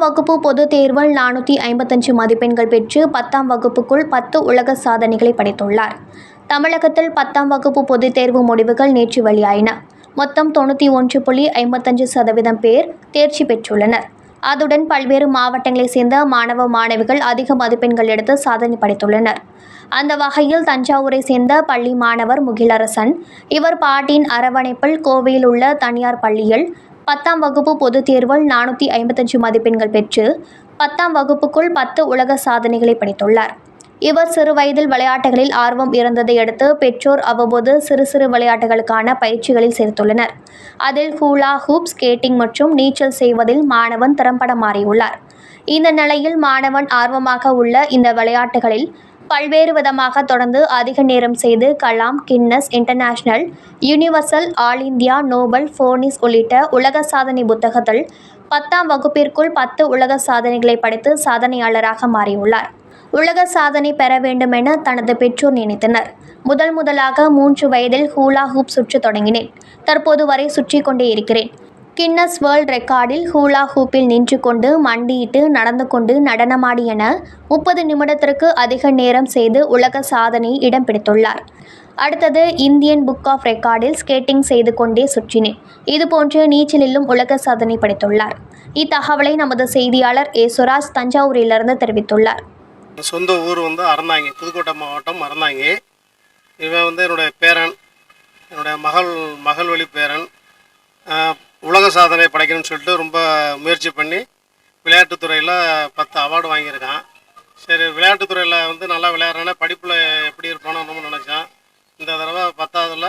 பத்தாம் வகுப்பு பொதுத் தேர்வில் நானூற்றி ஐம்பத்தஞ்சு மதிப்பெண்கள் பெற்று பத்தாம் வகுப்புக்குள் பத்து உலக சாதனைகளை படைத்துள்ளார். தமிழகத்தில் பத்தாம் வகுப்பு பொதுத் தேர்வு முடிவுகள் நேற்று வெளியாயின. மொத்தம் தொண்ணூற்றி ஒன்று புள்ளி ஐம்பத்தஞ்சு சதவீதம் பேர் தேர்ச்சி பெற்றுள்ளனர். அதுடன் பல்வேறு மாவட்டங்களைச் சேர்ந்த மாணவ மாணவிகள் அதிக மதிப்பெண்கள் எடுத்து சாதனை படைத்துள்ளனர். அந்த வகையில் தஞ்சாவூரை சேர்ந்த பள்ளி மாணவர் முகிலரசன் இவர் பாட்டின் அரவணைப்பில் கோவையில் உள்ள தனியார் பள்ளியில் பத்தாம் வகுப்பு பொதுத் தேர்வில் நானூற்றி ஐம்பத்தஞ்சு மதிப்பெண்கள் பெற்று பத்தாம் வகுப்புக்குள் பத்து உலக சாதனைகளை படைத்துள்ளார். இவர் சிறு வயதில் விளையாட்டுகளில் ஆர்வம் இருந்ததை அடுத்து பெற்றோர் அவ்வப்போது சிறு சிறு விளையாட்டுகளுக்கான பயிற்சிகளில் சேர்த்துள்ளனர். அதில் ஹூலா ஹூப் ஸ்கேட்டிங் மற்றும் நீச்சல் செய்வதில் மாணவன் திறம்பட மாறியுள்ளார். இந்த நிலையில் மாணவன் ஆர்வமாக உள்ள இந்த விளையாட்டுகளில் பல்வேறு விதமாக தொடர்ந்து அதிக நேரம் செய்து Kalam Guinness International Universal All India Nobel ஃபோனிஸ் உள்ளிட்ட உலக சாதனை புத்தகத்தில் பத்தாம் வகுப்பிற்குள் பத்து உலக சாதனைகளை படைத்து சாதனையாளராக மாறியுள்ளார். உலக சாதனை பெற வேண்டுமென தனது பெற்றோர் நினைத்தனர். முதல் முதலாக மூன்று வயதில் ஹூலா ஹூப் சுற்று தொடங்கினேன். தற்போது வரை சுற்றி கொண்டே இருக்கிறேன். கின்னஸ் வேர்ல்ட் ரெக்கார்டில் ஹூலா ஹூப்பில் நின்று கொண்டு மண்டியிட்டு நடந்து கொண்டு நடனமாடி என முப்பது நிமிடத்திற்கு அதிக நேரம் செய்து உலக சாதனை இடம் பிடித்துள்ளார். அடுத்தது இந்தியன் புக் ஆஃப் ரெக்கார்டில் ஸ்கேட்டிங் செய்து கொண்டே சுற்றினேன். இதுபோன்று நீச்சலிலும் உலக சாதனை படைத்துள்ளார். இத்தகவலை நமது செய்தியாளர் ஏ சுராஜ் தஞ்சாவூரிலிருந்து தெரிவித்துள்ளார். சொந்த ஊர் வந்து அறந்தாங்க புதுக்கோட்டை மாவட்டம் அறந்தாங்க. இவன் வந்து என்னுடைய பேரன் என்னுடைய மகள் மகள் வழி பேரன் சாதனை படைக்கணும்னு சொல்லிட்டு ரொம்ப முயற்சி பண்ணி விளையாட்டுத்துறையில் பத்து அவார்டு வாங்கியிருக்கான். சரி விளையாட்டுத்துறையில் வந்து நல்லா விளையாடுறேன்னா படிப்பில் எப்படி இருப்பானோ நம்ம நினச்சேன். இந்த தடவை பத்தாவதுல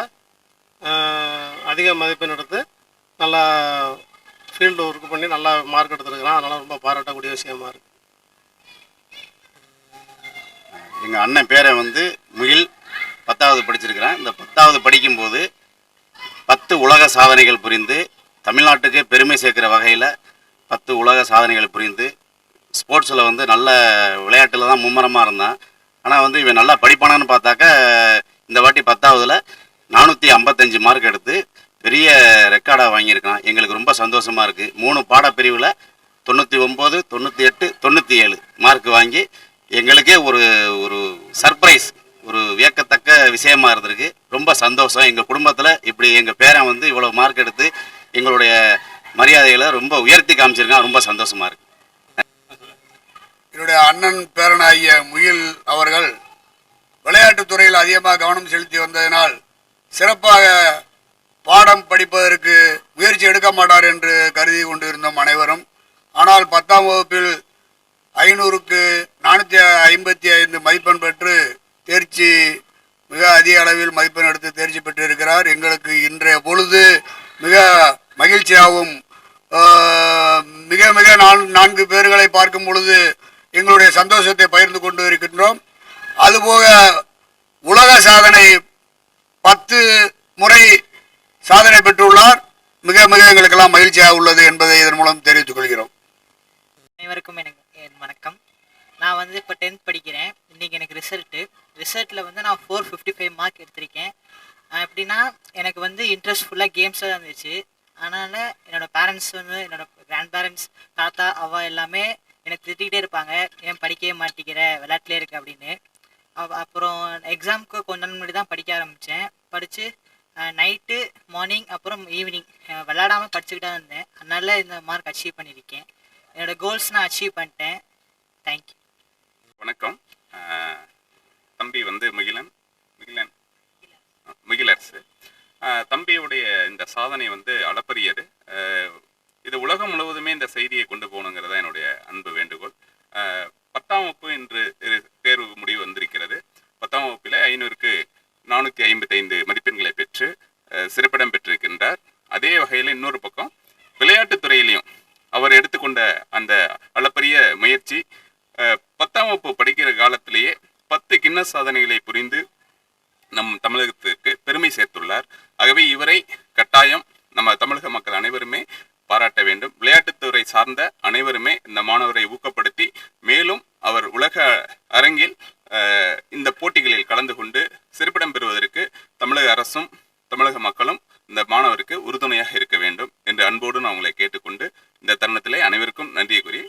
அதிக மதிப்பெண் எடுத்து நல்லா ஃபீல்டு ஒர்க் பண்ணி நல்லா மார்க் எடுத்துருக்கிறான். அதனால் ரொம்ப பாராட்டக்கூடிய விஷயமா இருக்குது எங்கள் அண்ணன் பேரை வந்து முகில் பத்தாவது படிச்சிருக்கிறேன். இந்த பத்தாவது படிக்கும்போது பத்து உலக சாதனைகள் புரிந்து தமிழ்நாட்டுக்கு பெருமை சேர்க்குற வகையில் பத்து உலக சாதனைகள் புரிந்து ஸ்போர்ட்ஸில் வந்து நல்ல விளையாட்டில் தான் மும்முரமாக இருந்தான். ஆனால் வந்து இவன் நல்லா படிப்பானான்னு பார்த்தாக்க இந்த வாட்டி பத்தாவதுல நானூற்றி ஐம்பத்தஞ்சு மார்க் எடுத்து பெரிய ரெக்கார்டாக வாங்கியிருக்கான். எங்களுக்கு ரொம்ப சந்தோஷமாக இருக்குது மூணு பாடப்பிரிவில் தொண்ணூற்றி ஒம்பது தொண்ணூற்றி எட்டு தொண்ணூற்றி ஏழு மார்க் வாங்கி எங்களுக்கே ஒரு ஒரு சர்ப்ரைஸ் ஒரு வியக்கத்தக்க விஷயமா இருந்திருக்கு. ரொம்ப சந்தோஷம். எங்கள் குடும்பத்தில் இப்படி எங்கள் பேரன் வந்து இவ்வளோ மார்க் எடுத்து எங்களுடைய மரியாதைகளை ரொம்ப உயர்த்தி காமிச்சிருக்கான் ரொம்ப சந்தோஷமா இருக்கு. என்னுடைய அண்ணன் பேரனாகிய முகில் அவர்கள் விளையாட்டுத் துறையில் அதிகமாக கவனம் செலுத்தி வந்ததினால் சிறப்பாக பாடம் படிப்பதற்கு முயற்சி எடுக்க மாட்டார் என்று கருதி கொண்டிருந்தோம் அனைவரும். ஆனால் பத்தாம் வகுப்பில் ஐநூறுக்கு நானூற்றி ஐம்பத்தி ஐந்து மதிப்பெண் பெற்று தேர்ச்சி மிக அதிக அளவில் மதிப்பெண் எடுத்து தேர்ச்சி பெற்றிருக்கிறார். எங்களுக்கு இன்றைய பொழுது மிக மகிழ்ச்சியாகவும் மிக மிக நான் நான்கு பேர்களை பார்க்கும் பொழுது எங்களுடைய சந்தோஷத்தை பகிர்ந்து கொண்டு இருக்கின்றோம். அதுபோக உலக சாதனை பத்து முறை சாதனை பெற்றுள்ளார். மிக மிக எங்களுக்கெல்லாம் மகிழ்ச்சியாக உள்ளது என்பதை இதன் மூலம் தெரிவித்துக் கொள்கிறோம். அனைவருக்கும் எனக்கு என் வணக்கம். நான் வந்து இப்போ டென்த் படிக்கிறேன். இன்றைக்கி எனக்கு ரிசல்ட்டு ரிசல்ட்டில் வந்து நான் ஃபோர் ஃபிஃப்டி ஃபைவ் மார்க் எடுத்திருக்கேன் எப்படின்னா எனக்கு வந்து இன்ட்ரெஸ்ட் ஃபுல்லாக கேம்ஸாக தான் இருந்துச்சு. அதனால் என்னோடய பேரண்ட்ஸ் வந்து என்னோட கிராண்ட் பேரண்ட்ஸ் தாத்தா அவ்வா எல்லாமே எனக்கு திட்டிக்கிட்டே இருப்பாங்க. ஏன் படிக்கவே மாட்டேங்கிற? விளையாட்டுலே இருக்க அப்படின்னு. அப்புறம் எக்ஸாமுக்கு கொஞ்ச நாள் முன்னாடி தான் படிக்க ஆரம்பித்தேன் படித்து நைட்டு மார்னிங் அப்புறம் ஈவினிங் விளையாடாமல் படிச்சுக்கிட்டே தான் இருந்தேன். அதனால இந்த மார்க் அச்சீவ் பண்ணியிருக்கேன். என்னோட கோல்ஸ் நான் அச்சீவ் பண்ணிட்டேன். தேங்க்யூ வணக்கம். தம்பி வந்து முகிலன். முகிலன். தம்பியுடைய இந்த சாதனை வந்து அளப்பரியது. இது உலகம் முழுவதுமே இந்த செய்தியை கொண்டு போகணுங்கிறதா என்னுடைய அன்பு வேண்டுகோள். பத்தாம் வகுப்பு இன்று தேர்வு முடிவு வந்திருக்கிறது. பத்தாம் வகுப்பில் ஐநூறுக்கு நானூற்றி ஐம்பத்தைந்து மதிப்பெண்களை பெற்று சிறப்பிடம் பெற்றிருக்கின்றார். அதே வகையில் இன்னொரு பக்கம் விளையாட்டுத் துறையிலையும் அவர் எடுத்துக்கொண்ட அந்த அளப்பரிய முயற்சி பத்தாம் வகுப்பு படிக்கிற காலத்திலேயே பத்து கிண்ண சாதனைகளை நம் தமிழகத்திற்கு பெருமை சேர்த்துள்ளார். ஆகவே இவரை கட்டாயம் நம்ம தமிழக மக்கள் அனைவருமே பாராட்ட வேண்டும். விளையாட்டுத்துறை சார்ந்த அனைவருமே இந்த மாணவரை ஊக்கப்படுத்தி மேலும் அவர் உலக அரங்கில் இந்த போட்டிகளில் கலந்து கொண்டு சிறப்பிடம் பெறுவதற்கு தமிழக அரசும் தமிழக மக்களும் இந்த மாணவருக்கு உறுதுணையாக இருக்க வேண்டும் என்று அன்போடு நான் உங்களை கேட்டுக்கொண்டு இந்த தருணத்திலே அனைவருக்கும் நன்றியை கூறி